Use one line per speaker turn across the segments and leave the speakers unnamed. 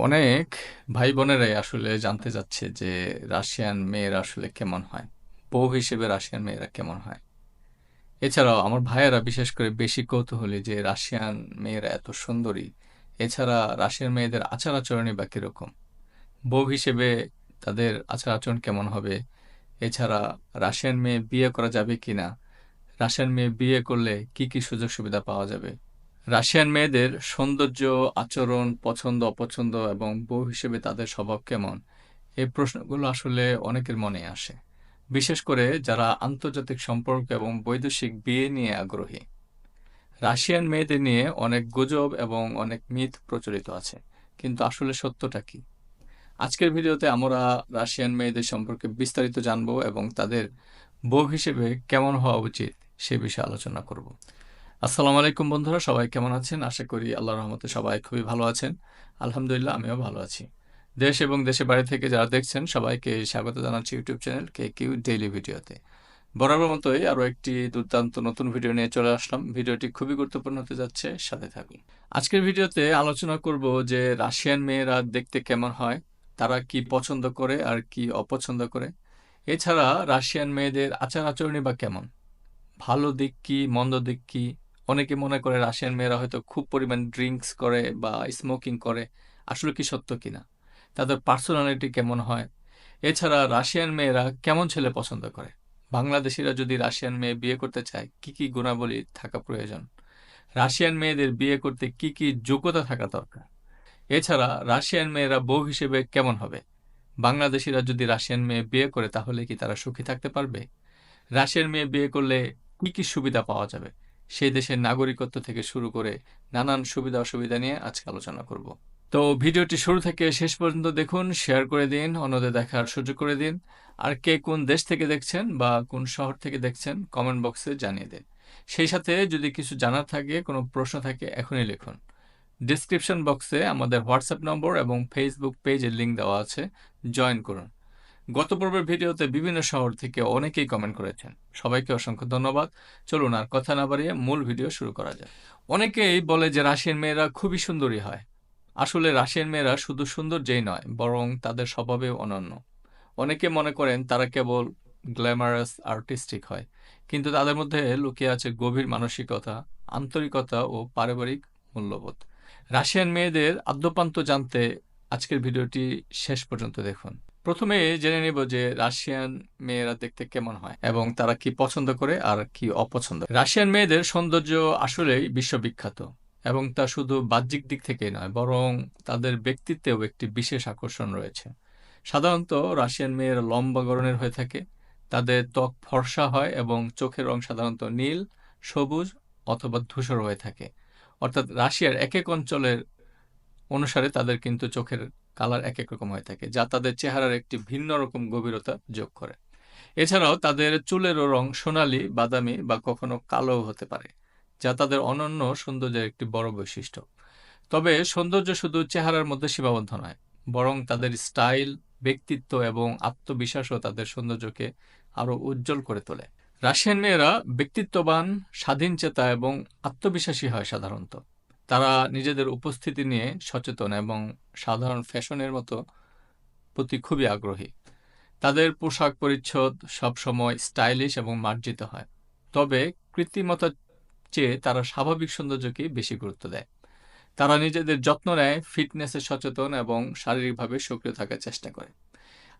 অনেক ভাই বোনেরাই আসলে জানতে চাচ্ছে যে রাশিয়ান মেয়েরা আসলে কেমন হয়? বউ হিসেবে রাশিয়ান মেয়েরা কেমন হয়? এছাড়াও আমার ভাইয়েরা বিশেষ করে বেশি কৌতূহলী যে রাশিয়ান মেয়েরা এত সুন্দরী। এছাড়া রাশিয়ান মেয়েদের আচার আচরণই বা কীরকম? বউ হিসেবে তাদের আচার আচরণ কেমন হবে? এছাড়া রাশিয়ান মেয়ে বিয়ে করা যাবে কি না রাশিয়ান মেয়ে বিয়ে করলে কি কি সুযোগ সুবিধা পাওয়া যাবে? রাশিয়ান মেয়েদের সৌন্দর্য, আচরণ, পছন্দ, অপছন্দ এবং বউ হিসেবে তাদের স্বভাব কেমন? এই প্রশ্নগুলো আসলে অনেকের মনে আসে। বিশেষ করে যারা আন্তর্জাতিক সম্পর্ক এবং বৈদেশিক বিয়ে নিয়ে আগ্রহী। রাশিয়ান মেয়েদের নিয়ে অনেক গুজব এবং অনেক মিথ প্রচলিত আছে। কিন্তু আসলে সত্যটা কি? আজকের ভিডিওতে আমরা রাশিয়ান মেয়েদের সম্পর্কে বিস্তারিত জানব এবং তাদের বউ হিসেবে কেমন হওয়া উচিত সে বিষয়ে আলোচনা করব। আসসালামু আলাইকুম বন্ধুরা, সবাই কেমন আছেন? আশা করি আল্লাহ রহমতে সবাই খুবই ভালো আছেন। আলহামদুলিল্লাহ, আমিও ভালো আছি। দেশ এবং দেশের বাইরে থেকে যারা দেখছেন, সবাইকে স্বাগত জানাচ্ছি YouTube channel K Q daily ভিডিওতে। বরাবর মতোই আরও একটি দুর্দান্ত নতুন ভিডিও নিয়ে চলে আসলাম। ভিডিওটি খুবই গুরুত্বপূর্ণ হতে যাচ্ছে, সাথে থাকুন। আজকের ভিডিওতে আলোচনা করব যে রাশিয়ান মেয়েরা দেখতে কেমন হয়, তারা কি পছন্দ করে আর কি অপছন্দ করে। এছাড়া রাশিয়ান মেয়েদের আচার আচরণই বা কেমন? ভালো দিক কি, মন্দ দিক কি? অনেকে মনে করে রাশিয়ান মেয়েরা হয়তো খুব পরিমাণ ড্রিঙ্কস করে বা স্মোকিং করে। আসলে কি সত্য কিনা? তাদের পার্সোনালিটি কেমন হয়? এছাড়া রাশিয়ান মেয়েরা কেমন ছেলে পছন্দ করে? বাংলাদেশিরা যদি রাশিয়ান মেয়ে বিয়ে করতে চায়, কি কি গুণাবলী থাকা প্রয়োজন? রাশিয়ান মেয়েদের বিয়ে করতে কি কি যোগ্যতা থাকা দরকার? এছাড়া রাশিয়ান মেয়েরা বউ হিসেবে কেমন হবে? বাংলাদেশিরা যদি রাশিয়ান মেয়ে বিয়ে করে, তাহলে কি তারা সুখী থাকতে পারবে? রাশিয়ান মেয়ে বিয়ে করলে কি কি সুবিধা পাওয়া যাবে? সেই দেশের নাগরিকত্ব থেকে শুরু করে নানান সুবিধা অসুবিধা নিয়ে আজকে আলোচনা করব। তো ভিডিওটি শুরু থেকে শেষ পর্যন্ত দেখুন, শেয়ার করে দিন, অন্যদের দেখার সুযোগ করে দিন। আর কে কোন দেশ থেকে দেখছেন বা কোন শহর থেকে দেখছেন, কমেন্ট বক্সে জানিয়ে দিন। সেই সাথে যদি কিছু জানার থাকে, কোনো প্রশ্ন থাকে, এখনই লিখুন। ডিসক্রিপশন বক্সে আমাদের হোয়াটসঅ্যাপ নম্বর এবং ফেসবুক পেজের লিঙ্ক দেওয়া আছে। জয়েন করুন। গত পর্বের ভিডিওতে বিভিন্ন শহর থেকে অনেকেই কমেন্ট করেছেন। সবাইকে অসংখ্য ধন্যবাদ। চলুন আর কথা না বাড়িয়ে মূল ভিডিও শুরু করা যায় অনেকেই বলে যে রাশিয়ান মেয়েরা খুবই সুন্দরী হয়। আসলে রাশিয়ান মেয়েরা শুধু সৌন্দর্যেই নয়, বরং তাদের স্বভাবেও অনন্য। অনেকে মনে করেন তারা কেবল গ্ল্যামারাস আর্টিস্টিক হয়, কিন্তু তাদের মধ্যে লুকিয়ে আছে গভীর মানসিকতা, আন্তরিকতা ও পারিবারিক মূল্যবোধ। রাশিয়ান মেয়েদের আদ্যপান্ত জানতে আজকের ভিডিওটি শেষ পর্যন্ত দেখুন। প্রথমে জেনে নেব যে রাশিয়ান মেয়েরা দেখতে কেমন হয় এবং তারা কি পছন্দ করে আর কি অপছন্দ। রাশিয়ান মেয়েদের সৌন্দর্য আসলেই বিশ্ববিখ্যাত এবং তা শুধু বাহ্যিক দিক থেকে নয়, বরং তাদের ব্যক্তিত্বেও একটি বিশেষ আকর্ষণ রয়েছে। সাধারণত রাশিয়ান মেয়েরা লম্বা গরনের হয়ে থাকে, তাদের ত্বক ফর্সা হয় এবং চোখের রং সাধারণত নীল, সবুজ অথবা ধূসর হয়ে থাকে। অর্থাৎ রাশিয়ার এক এক অঞ্চলের অনুসারে তাদের কিন্তু চোখের কালার এক এক রকম হয়ে থাকে, যা তাদের চেহারার একটি ভিন্ন রকম গভীরতা যোগ করে। এছাড়াও তাদের চুলেরও রং সোনালি, বাদামি বা কখনো কালো হতে পারে, যা তাদের অনন্য সৌন্দর্যের একটি বড় বৈশিষ্ট্য। তবে সৌন্দর্য শুধু চেহারার মধ্যে সীমাবদ্ধ নয়, বরং তাদের স্টাইল, ব্যক্তিত্ব এবং আত্মবিশ্বাসও তাদের সৌন্দর্যকে আরও উজ্জ্বল করে তোলে। রাশিয়ান মেয়েরা ব্যক্তিত্ববান, স্বাধীন চেতা এবং আত্মবিশ্বাসী হয় সাধারণত। তারা নিজেদের উপস্থিতি নিয়ে সচেতন এবং সাধারণ ফ্যাশনের মতো প্রতি খুবই আগ্রহী। তাদের পোশাক পরিচ্ছদ সবসময় স্টাইলিশ এবং মার্জিত হয়। তবে কৃত্রিমতার চেয়ে তারা স্বাভাবিক সৌন্দর্যকে বেশি গুরুত্ব দেয়। তারা নিজেদের যত্ন নেয়, ফিটনেসে সচেতন এবং শারীরিকভাবে সক্রিয় থাকার চেষ্টা করে।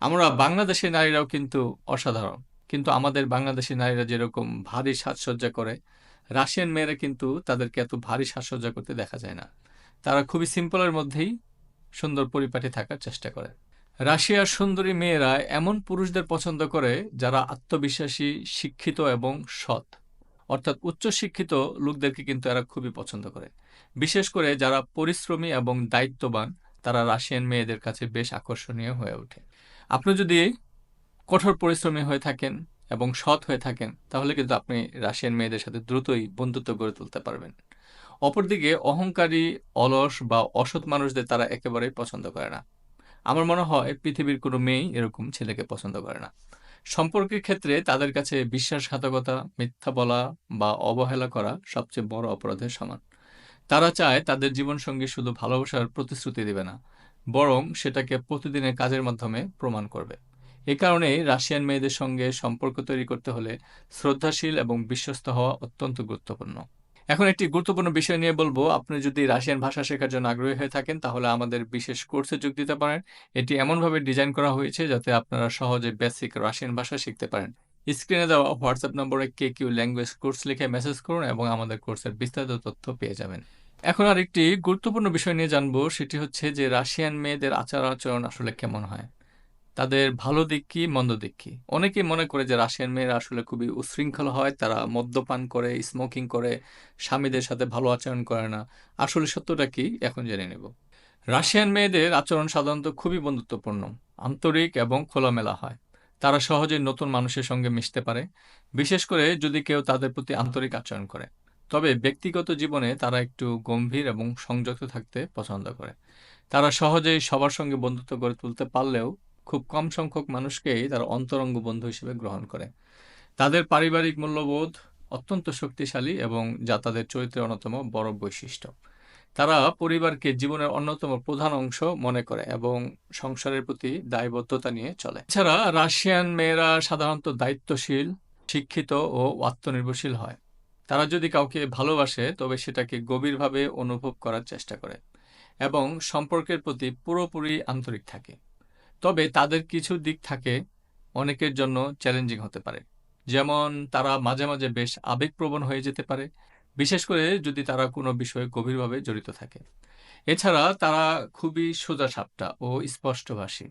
আমরা বাংলাদেশের নারীরাও কিন্তু অসাধারণ। কিন্তু আমাদের বাংলাদেশি নারীরা যেরকম ভারী সাজসজ্জা করে রাশিয়ান মেয়েরা কিন্তু তাদেরকে এত ভারী সাজসজ্জা করতে দেখা যায় না। তারা খুবই সিম্পলের মধ্যেই সুন্দর পরিপাটি থাকার চেষ্টা করে। রাশিয়ার সুন্দরী মেয়েরা এমন পুরুষদের পছন্দ করে যারা আত্মবিশ্বাসী, শিক্ষিত এবং সৎ। অর্থাৎ উচ্চশিক্ষিত লোকদেরকে কিন্তু এরা খুবই পছন্দ করে। বিশেষ করে যারা পরিশ্রমী এবং দায়িত্ববান, তারা রাশিয়ান মেয়েদের কাছে বেশ আকর্ষণীয় হয়ে ওঠে। আপনি যদি কঠোর পরিশ্রমী হয়ে থাকেন এবং সৎ হয়ে থাকেন, তাহলে কিন্তু আপনি রাশিয়ান মেয়েদের সাথে দ্রুতই বন্ধুত্ব গড়ে তুলতে পারবেন। অপরদিকে অহংকারী, অলস বা অসৎ মানুষদের তারা একেবারেই পছন্দ করে না। আমার মনে হয় পৃথিবীর কোনো মেয়েই এরকম ছেলেকে পছন্দ করে না। সম্পর্কের ক্ষেত্রে তাদের কাছে বিশ্বাসঘাতকতা, মিথ্যা বলা বা অবহেলা করা সবচেয়ে বড় অপরাধের সমান। তারা চায় তাদের জীবনসঙ্গী শুধু ভালোবাসার প্রতিশ্রুতি দেবে না, বরং সেটাকে প্রতিদিনের কাজের মাধ্যমে প্রমাণ করবে। এ কারণেই রাশিয়ান মেয়েদের সঙ্গে সম্পর্ক তৈরি করতে হলে শ্রদ্ধাশীল এবং বিশ্বস্ত হওয়া অত্যন্ত গুরুত্বপূর্ণ। এখন একটি গুরুত্বপূর্ণ বিষয় নিয়ে বলব, আপনি যদি রাশিয়ান ভাষা শেখার জন্য আগ্রহী হয়ে থাকেন, তাহলে আমাদের বিশেষ কোর্সে যোগ দিতে পারেন। এটি এমনভাবে ডিজাইন করা হয়েছে যাতে আপনারা সহজে বেসিক রাশিয়ান ভাষা শিখতে পারেন। স্ক্রিনে দেওয়া হোয়াটসঅ্যাপ নম্বরে কে কিউ ল্যাঙ্গুয়েজ কোর্স লিখে মেসেজ করুন এবং আমাদের কোর্সের বিস্তারিত তথ্য পেয়ে যাবেন। এখন আর একটি গুরুত্বপূর্ণ বিষয় নিয়ে জানব, সেটি হচ্ছে যে রাশিয়ান মেয়েদের আচার আচরণ আসলে কেমন হয়? তাদের ভালো দিক কি মন্দ দিক কি অনেকেই মনে করে যে রাশিয়ান মেয়েরা আসলে খুবই উশৃঙ্খল হয়, তারা মদ্যপান করে স্মোকিং করে, স্বামীদের সাথে ভালো আচরণ করে না। আসলে সত্যটা কি, এখন জেনে নেব। রাশিয়ান মেয়েদের আচরণ সাধারণত খুবই বন্ধুত্বপূর্ণ, আন্তরিক এবং খোলামেলা হয়। তারা সহজে নতুন মানুষের সঙ্গে মিশতে পারে, বিশেষ করে যদি কেউ তাদের প্রতি আন্তরিক আচরণ করে। তবে ব্যক্তিগত জীবনে তারা একটু গম্ভীর এবং সংযুক্ত থাকতে পছন্দ করে। তারা সহজেই সবার সঙ্গে বন্ধুত্ব গড়ে তুলতে পারলেও খুব কম সংখ্যক মানুষকেই তারা অন্তরঙ্গ বন্ধু হিসেবে গ্রহণ করে। তাদের পারিবারিক মূল্যবোধ অত্যন্ত শক্তিশালী এবং যা তাদের চরিত্রের অন্যতম বড় বৈশিষ্ট্য। তারা পরিবারকে জীবনের অন্যতম প্রধান অংশ মনে করে এবং সংসারের প্রতি দায়বদ্ধতা নিয়ে চলে। এছাড়া রাশিয়ান মেয়েরা সাধারণত দায়িত্বশীল, শিক্ষিত ও আত্মনির্ভরশীল হয়। তারা যদি কাউকে ভালোবাসে, তবে সেটাকে গভীরভাবে অনুভব করার চেষ্টা করে এবং সম্পর্কের প্রতি পুরোপুরি আন্তরিক থাকে। তবে তাদের কিছু দিক থাকে অনেকের জন্য চ্যালেঞ্জিং হতে পারে। যেমন তারা মাঝে মাঝে বেশ আবেগপ্রবণ হয়ে যেতে পারে, বিশেষ করে যদি তারা কোনো বিষয়ে গভীরভাবে জড়িত থাকে। এছাড়া তারা খুবই সোজা সাপটা ও স্পষ্টভাষী,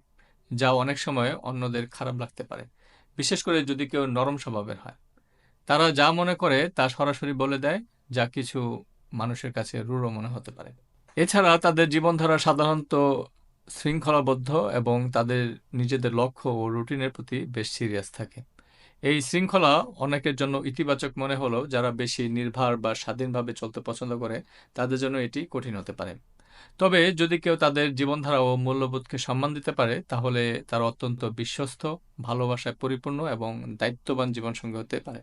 যা অনেক সময় অন্যদের খারাপ লাগতে পারে, বিশেষ করে যদি কেউ নরম স্বভাবের হয়। তারা যা মনে করে তা সরাসরি বলে দেয়, যা কিছু মানুষের কাছে রূঢ় মনে হতে পারে। এছাড়া তাদের জীবনধারা সাধারণত শৃঙ্খলাবদ্ধ এবং তাদের নিজেদের লক্ষ্য ও রুটিনের প্রতি বেশ সিরিয়াস থাকে। এই শৃঙ্খলা অনেকের জন্য ইতিবাচক মনে হলেও যারা বেশি নির্ভার বা স্বাধীনভাবে চলতে পছন্দ করে, তাদের জন্য এটি কঠিন হতে পারে। তবে যদি কেউ তাদের জীবনধারা ও মূল্যবোধকে সম্মান দিতে পারে, তাহলে তারা অত্যন্ত বিশ্বস্ত, ভালোবাসায় পরিপূর্ণ এবং দায়িত্ববান জীবনসঙ্গী হতে পারে।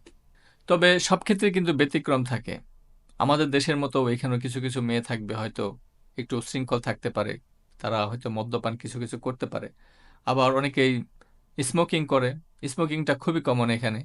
তবে সব ক্ষেত্রে কিন্তু ব্যতিক্রম থাকে। আমাদের দেশের মতো এখানেও কিছু কিছু মেয়ে থাকবে, হয়তো একটু শৃঙ্খল থাকতে পারে। তারা হয়তো মদ্যপান কিছু কিছু করতে পারে। আবার অনেকেই স্মোকিং করে। স্মোকিংটা খুবই কমন এখানে।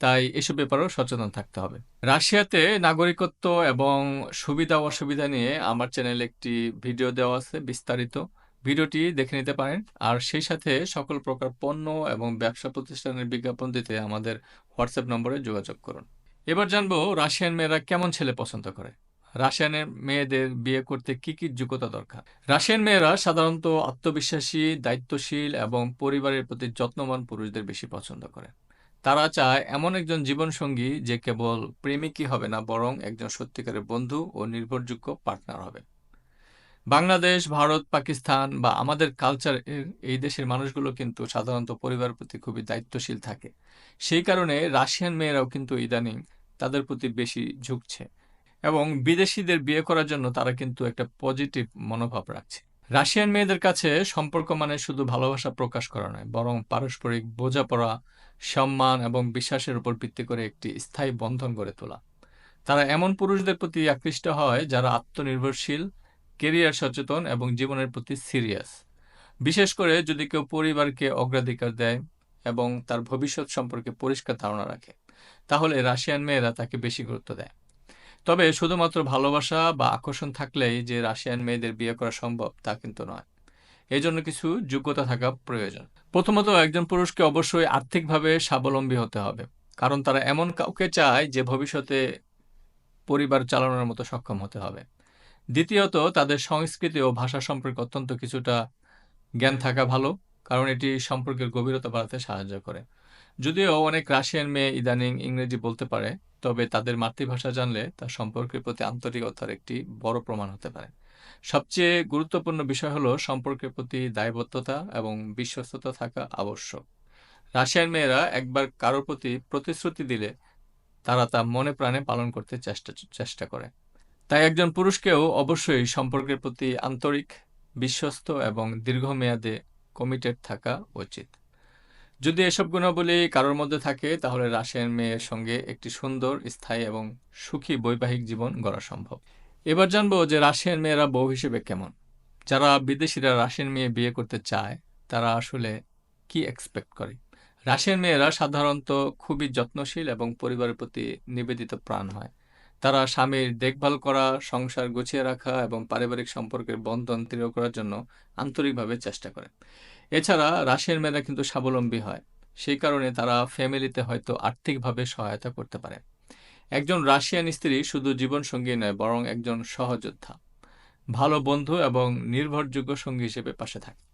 তাই এসব ব্যাপারেও সচেতন থাকতে হবে। রাশিয়াতে নাগরিকত্ব এবং সুবিধা অসুবিধা নিয়ে আমার চ্যানেলে একটি ভিডিও দেওয়া আছে বিস্তারিত। ভিডিওটি দেখে নিতে পারেন। আর সেই সাথে সকল প্রকার পণ্য এবং ব্যবসা প্রতিষ্ঠানের বিজ্ঞাপন দিতে আমাদের হোয়াটসঅ্যাপ নম্বরে যোগাযোগ করুন। এবার জানব রাশিয়ান মেয়েরা কেমন ছেলে পছন্দ করে? রাশিয়ানের মেয়েদের বিয়ে করতে কি কি যোগ্যতা দরকার? রাশিয়ান মেয়েরা সাধারণত আত্মবিশ্বাসী, দায়িত্বশীল এবং পরিবারের প্রতি যত্নবান পুরুষদের বেশি পছন্দ করে। তারা চায় এমন একজন জীবনসঙ্গী যে কেবল প্রেমিকই হবে না, বরং একজন সত্যিকারের বন্ধু ও নির্ভরযোগ্য পার্টনার হবে। বাংলাদেশ, ভারত, পাকিস্তান বা আমাদের কালচার এই দেশের মানুষগুলো কিন্তু সাধারণত পরিবারের প্রতি খুবই দায়িত্বশীল থাকে। সেই কারণে রাশিয়ান মেয়েরাও কিন্তু ইদানিং তাদের প্রতি বেশি ঝুঁকছে। এবং বিদেশিদের বিয়ে করার জন্য তারা কিন্তু একটা পজিটিভ মনোভাব রাখছে। রাশিয়ান মেয়েদের কাছে সম্পর্ক মানে শুধু ভালোবাসা প্রকাশ করা নয়, বরং পারস্পরিক বোঝাপড়া, সম্মান এবং বিশ্বাসের উপর ভিত্তি করে একটি স্থায়ী বন্ধন গড়ে তোলা। তারা এমন পুরুষদের প্রতি আকৃষ্ট হয় যারা আত্মনির্ভরশীল কেরিয়ার সচেতন এবং জীবনের প্রতি সিরিয়াস বিশেষ করে যদি কেউ পরিবারকে অগ্রাধিকার দেয় এবং তার ভবিষ্যৎ সম্পর্কে পরিষ্কার ধারণা রাখে, তাহলে রাশিয়ান মেয়েরা তাকে বেশি গুরুত্ব দেয়। তবে শুধুমাত্র ভালোবাসা বা আকর্ষণ থাকলেই যে রাশিয়ান মেয়েদের বিয়ে করা সম্ভব তা কিন্তু নয়। এই জন্য কিছু যোগ্যতা থাকা প্রয়োজন। প্রথমত, একজন পুরুষকে অবশ্যই আর্থিকভাবে স্বাবলম্বী হতে হবে। কারণ তারা এমন কাউকে চায় যে ভবিষ্যতে পরিবার চালানোর মতো সক্ষম হতে হবে। দ্বিতীয়ত, তাদের সংস্কৃতি ও ভাষা সম্পর্কে অত্যন্ত কিছুটা জ্ঞান থাকা ভালো, কারণ এটি সম্পর্কের গভীরতা বাড়াতে সাহায্য করে। যদিও অনেক রাশিয়ান মেয়ে ইদানিং ইংরেজি বলতে পারে তবে তাদের মাতৃভাষা জানলে তার সম্পর্কের প্রতি আন্তরিকতার একটি বড় প্রমাণ হতে পারে। সবচেয়ে গুরুত্বপূর্ণ বিষয় হলো সম্পর্কের প্রতি দায়বদ্ধতা এবং বিশ্বস্ততা থাকা আবশ্যক। রাশিয়ান মেয়েরা একবার কারোর প্রতি প্রতিশ্রুতি দিলে তারা তা মনে প্রাণে পালন করতে চেষ্টা চেষ্টা করে। তাই একজন পুরুষকেও অবশ্যই সম্পর্কের প্রতি আন্তরিক, বিশ্বস্ত এবং দীর্ঘমেয়াদে কমিটেড থাকা উচিত। যদি এসব গুণাবলী কারোর মধ্যে থাকে, তাহলে রাশিয়ান মেয়ের সঙ্গে একটি সুন্দর, স্থায়ী এবং সুখী বৈবাহিক জীবন গড়া সম্ভব। এবার জানব যে রাশিয়ান মেয়েরা বউ হিসেবে কেমন। যারা বিদেশিরা রাশিয়ান মেয়ে বিয়ে করতে চায়, তারা আসলে কি এক্সপেক্ট করে? রাশিয়ান মেয়েরা সাধারণত খুবই যত্নশীল এবং পরিবারের প্রতি নিবেদিত প্রাণ হয়। তারা স্বামীর দেখভাল করা, সংসার গুছিয়ে রাখা এবং পারিবারিক সম্পর্কের বন্ধন দৃঢ় করার জন্য আন্তরিকভাবে চেষ্টা করে। এছাড়া রাশিয়ান মেয়েরা কিন্তু স্বাবলম্বী হয়। সেই কারণে তারা ফ্যামিলিতে হয়তো আর্থিকভাবে সহায়তা করতে পারে। একজন রাশিয়ান স্ত্রী শুধু জীবনসঙ্গী নয়, বরং একজন সহযোদ্ধা। ভালো বন্ধু এবং নির্ভরযোগ্য সঙ্গী হিসেবে পাশে থাকে।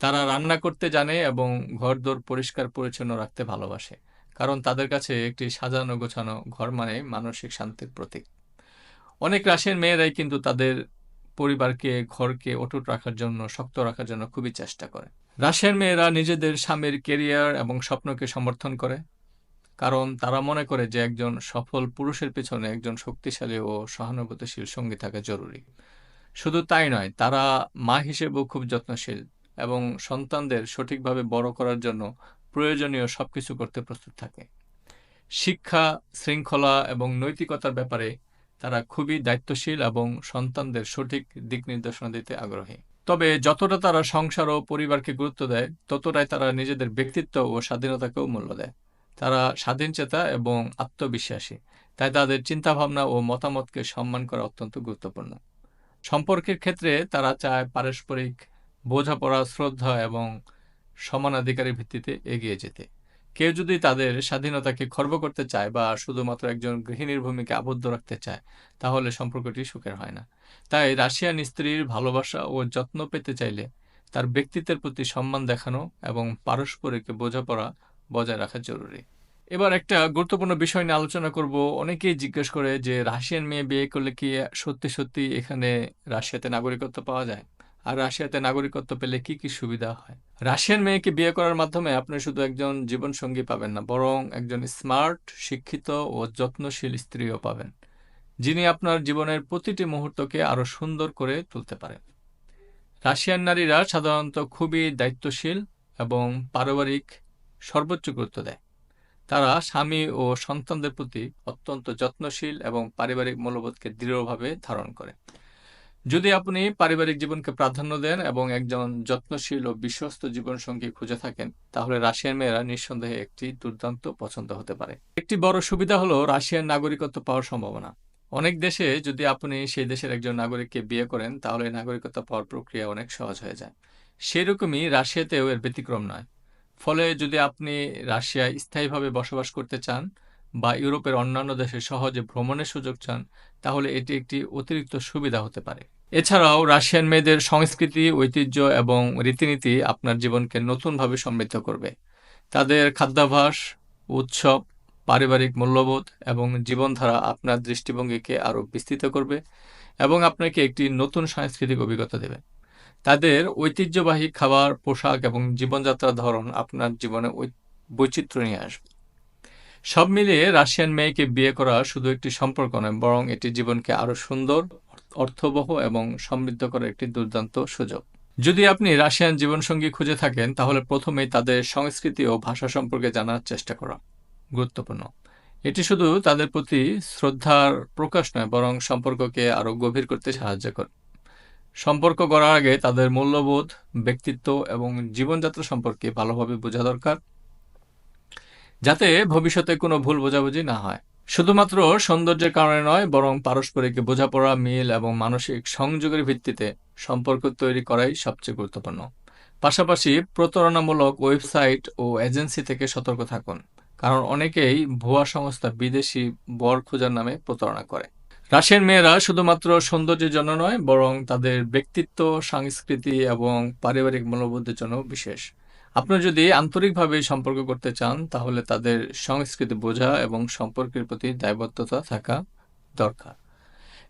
তারা রান্না করতে জানে এবং ঘরদোর পরিষ্কার পরিচ্ছন্ন রাখতে ভালোবাসে, কারণ তাদের কাছে একটি সাজানো গোছানো ঘর মানে মানসিক শান্তির প্রতীক। অনেক রাশিয়ান মেয়েরাই কিন্তু তাদের পরিবারকে, ঘরকে অটুট রাখার জন্য, শক্ত রাখার জন্য খুবই চেষ্টা করে। রাশিয়ার মেয়েরা নিজেদের স্বামীর কেরিয়ার এবং স্বপ্নকে সমর্থন করে, কারণ তারা মনে করে যে একজন সফল পুরুষের পেছনে একজন শক্তিশালী ও সহানুভূতিশীল সঙ্গী থাকা জরুরি। শুধু তাই নয়, তারা মা হিসেবেও খুব যত্নশীল এবং সন্তানদের সঠিকভাবে বড় করার জন্য প্রয়োজনীয় সবকিছু করতে প্রস্তুত থাকে। শিক্ষা, শৃঙ্খলা এবং নৈতিকতার ব্যাপারে তারা খুবই দায়িত্বশীল এবং সন্তানদের সঠিক দিক নির্দেশনা দিতে আগ্রহী। তবে যতটা তারা সংসার ও পরিবারকে গুরুত্ব দেয়, ততটাই তারা নিজেদের ব্যক্তিত্ব ও স্বাধীনতাকেও মূল্য দেয়। তারা স্বাধীনচেতা এবং আত্মবিশ্বাসী, তাই তাদের চিন্তাভাবনা ও মতামতকে সম্মান করা অত্যন্ত গুরুত্বপূর্ণ। সম্পর্কের ক্ষেত্রে তারা চায় পারস্পরিক বোঝাপড়া, শ্রদ্ধা এবং সমানাধিকারের ভিত্তিতে এগিয়ে যেতে। কেউ যদি তাদের স্বাধীনতাকে খর্ব করতে চায় বা শুধুমাত্র একজন গৃহিণীর ভূমিকে আবদ্ধ রাখতে চায়, তাহলে সম্পর্কটি সুখের হয় না। তাই রাশিয়ান স্ত্রীর ভালোবাসা ও যত্ন পেতে চাইলে তার ব্যক্তিত্বের প্রতি সম্মান দেখানো এবং পারস্পরিক বোঝাপড়া বজায় রাখা জরুরি। এবার একটা গুরুত্বপূর্ণ বিষয় নিয়ে আলোচনা করব। অনেকেই জিজ্ঞেস করে যে রাশিয়ান মেয়ে বিয়ে করলে কি সত্যি সত্যি এখানে রাশিয়াতে নাগরিকত্ব পাওয়া যায়? আর রাশিয়াতে নাগরিকত্ব পেলে কি কি সুবিধা হয়? রাশিয়ান মেয়েকে বিয়ে করার মাধ্যমে আপনি শুধু একজন জীবনসঙ্গী পাবেন না, বরং একজন স্মার্ট, শিক্ষিত ও যত্নশীল স্ত্রীও পাবেন, যিনি আপনার জীবনের প্রতিটি মুহূর্তকে আরও সুন্দর করে তুলতে পারেন। রাশিয়ান নারীরা সাধারণত খুবই দায়িত্বশীল এবং পারিবারিক সর্বোচ্চ গুরুত্ব দেয়। তারা স্বামী ও সন্তানদের প্রতি অত্যন্ত যত্নশীল এবং পারিবারিক মূল্যবোধকে দৃঢ়ভাবে ধারণ করে। যদি আপনি পারিবারিক জীবনকে প্রাধান্য দেন এবং একজন যত্নশীল ও বিশ্বস্ত জীবনসঙ্গী খুঁজে থাকেন, তাহলে রাশিয়ান মেয়েরা নিঃসন্দেহে একটি দুর্দান্ত পছন্দ হতে পারে। একটি বড় সুবিধা হলো রাশিয়ান নাগরিকত্ব পাওয়ার সম্ভাবনা। অনেক দেশে যদি আপনি সেই দেশের একজন নাগরিককে বিয়ে করেন, তাহলে নাগরিকত্ব পাওয়ার প্রক্রিয়া অনেক সহজ হয়ে যায়। সেরকমই রাশিয়াতেও এর ব্যতিক্রম নয়। ফলে যদি আপনি রাশিয়ায় স্থায়ীভাবে বসবাস করতে চান বা ইউরোপের অন্যান্য দেশে সহজে ভ্রমণের সুযোগ চান, তাহলে এটি একটি অতিরিক্ত সুবিধা হতে পারে। এছাড়াও রাশিয়ান মেয়েদের সংস্কৃতি, ঐতিহ্য এবং রীতিনীতি আপনার জীবনকে নতুনভাবে সমৃদ্ধ করবে। তাদের খাদ্যাভাস উৎসব, পারিবারিক মূল্যবোধ এবং জীবনধারা আপনার দৃষ্টিভঙ্গিকে আরও বিস্তৃত করবে এবং আপনাকে একটি নতুন সাংস্কৃতিক অভিজ্ঞতা দেবে। তাদের ঐতিহ্যবাহী খাবার, পোশাক এবং জীবনযাত্রার ধরন আপনার জীবনে বৈচিত্র্য নিয়ে আসবে। সব মিলিয়ে রাশিয়ান মেয়েকে বিয়ে করা শুধু একটি সম্পর্ক নয়, বরং এটি জীবনকে আরও সুন্দর, অর্থবহ এবং সমৃদ্ধ করার একটি দুর্দান্ত সুযোগ। যদি আপনি রাশিয়ান জীবনসঙ্গী খুঁজে থাকেন, তাহলে প্রথমেই তাদের সংস্কৃতি ও ভাষা সম্পর্কে জানার চেষ্টা করা গুরুত্বপূর্ণ। এটি শুধু তাদের প্রতি শ্রদ্ধার প্রকাশ নয়, বরং সম্পর্ককে আরও গভীর করতে সাহায্য করে। সম্পর্ক করার আগে তাদের মূল্যবোধ, ব্যক্তিত্ব এবং জীবনযাত্রা সম্পর্কে ভালোভাবে বোঝা দরকার। যাতে ভবিষ্যতে কোনো ভুল বোঝাবুঝি না হয়। শুধুমাত্র সৌন্দর্যের কারণে নয়, বরং পারস্পরিক বোঝাপড়া, মিল এবং মানসিক সংযোগের ভিত্তিতে সম্পর্ক তৈরি করাই সবচেয়ে গুরুত্বপূর্ণ। পাশাপাশি প্রতারণামূলক ওয়েবসাইট ও এজেন্সি থেকে সতর্ক থাকুন, কারণ অনেকেই ভুয়া সংস্থা বিদেশি বর খোঁজার নামে প্রতারণা করে। রাশিয়ান মেয়েরা শুধুমাত্র সৌন্দর্যের জন্য নয়, বরং তাদের ব্যক্তিত্ব, সংস্কৃতি এবং পারিবারিক মূল্যবোধের জন্য বিশেষ। আপনি যদি আন্তরিকভাবে সম্পর্ক করতে চান, তাহলে তাদের সংস্কৃতি বোঝা এবং সম্পর্কের প্রতি দায়বদ্ধতা থাকা দরকার।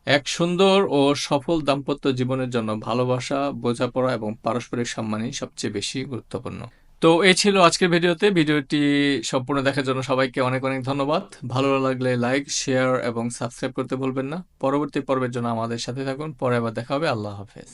এক সুন্দর ও সফল দাম্পত্য জীবনের জন্য ভালোবাসা, বোঝাপড়া এবং পারস্পরিক সম্মানই সবচেয়ে বেশি গুরুত্বপূর্ণ। তো এই ছিল আজকের ভিডিওতে। ভিডিওটি সম্পূর্ণ দেখার জন্য সবাইকে অনেক অনেক ধন্যবাদ। ভালো লাগলে লাইক, শেয়ার এবং সাবস্ক্রাইব করতে ভুলবেন না। পরবর্তী পর্বের জন্য আমাদের সাথে থাকুন। পরে আবার দেখা হবে। আল্লাহ হাফেজ।